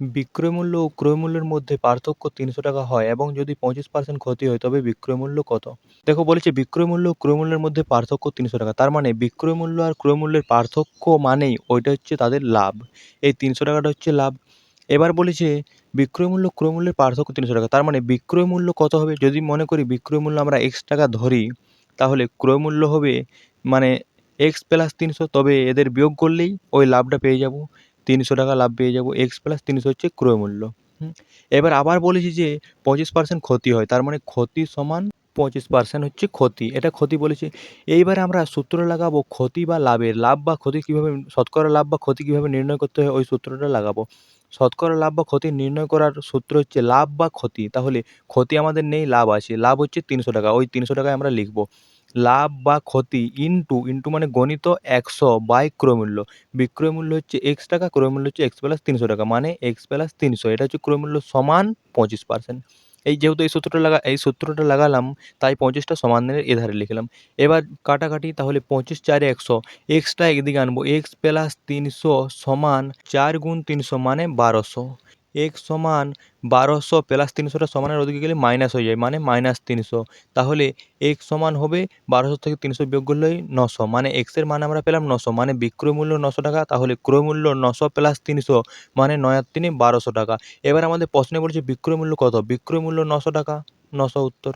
বিক্রয় মূল্য ও ক্রয় মূল্যের মধ্যে পার্থক্য তিনশো টাকা হয় এবং যদি পঁচিশ পার্সেন্ট ক্ষতি হয়, তবে বিক্রয় মূল্য কত? দেখো, বলেছে বিক্রয় মূল্য ও ক্রয় মূল্যের মধ্যে পার্থক্য তিনশো টাকা। তার মানে বিক্রয় মূল্য আর ক্রয় মূল্যের পার্থক্য মানেই ওইটা হচ্ছে তাদের লাভ। এই তিনশো টাকাটা হচ্ছে লাভ। এবার বলেছে বিক্রয় মূল্য ক্রয় মূল্যের পার্থক্য তিনশো টাকা। তার মানে বিক্রয় মূল্য কত হবে? যদি মনে করি বিক্রয় মূল্য আমরা এক্স টাকা ধরি, তাহলে ক্রয় মূল্য হবে মানে এক্স প্লাস তিনশো, তবে এদের বিয়োগ করলেই ওই লাভটা পেয়ে যাব। তিনশো টাকা লাভ পেয়ে যাব এক্স প্লাস তিনশো হচ্ছে ক্রয় মূল্য। এবার আবার বলেছি যে পঁচিশ পার্সেন্ট ক্ষতি হয়, তার মানে ক্ষতি সমান পঁচিশ পার্সেন্ট হচ্ছে ক্ষতি। এটা ক্ষতি বলেছে। এইবারে আমরা সূত্র লাগাবো ক্ষতি বা লাভের, লাভ বা ক্ষতি কীভাবে, শতকরা লাভ বা ক্ষতি কীভাবে নির্ণয় করতে হয়, ওই সূত্রটা লাগাবো। শতকরা লাভ বা ক্ষতি নির্ণয় করার সূত্র হচ্ছে লাভ বা ক্ষতি। তাহলে ক্ষতি আমাদের নেই, লাভ আছে, লাভ হচ্ছে তিনশো টাকা, ওই তিনশো টাকায় আমরা লিখব। লাভ বা ক্ষতি ইনটু ইনটু মানে গণিত একশো বাই ক্রয় মূল্য বিক্রয় মূল্য হচ্ছে এক্স টাকা, ক্রয় মূল্য হচ্ছে এক্স প্লাস তিনশো টাকা মানে এক্স প্লাস তিনশো। এটা হচ্ছে ক্রয় মূল্য সমান পঁচিশ পার্সেন্ট এই যেহেতু এই সূত্রটা লাগা, এই সূত্রটা লাগালাম, তাই পঁচিশটা সমানের এধারে লিখলাম। এবার কাটাকাটি তাহলে পঁচিশ চারে একশো এক্সটা একদিকে আনব এক্স প্লাস তিনশো সমান চার গুণ তিনশো মানে বারোশো। এক্স সমান বারোশো প্লাস তিনশোটা সমানের ওদিকে গেলে মাইনাস হয়ে যায় মানে মাইনাস তিনশো। তাহলে এক্স সমান হবে বারোশো থেকে তিনশো বিয়োগ করলে নশো মানে এক্সের মান আমরা পেলাম নশো মানে বিক্রয় মূল্য নশো টাকা, তাহলে ক্রয় মূল্য নশো প্লাস তিনশো মানে নয় আর তিনে বারোশো টাকা। এবার আমাদের প্রশ্নে বলছে বিক্রয় মূল্য কত? বিক্রয় মূল্য নশো টাকা, নশো উত্তর।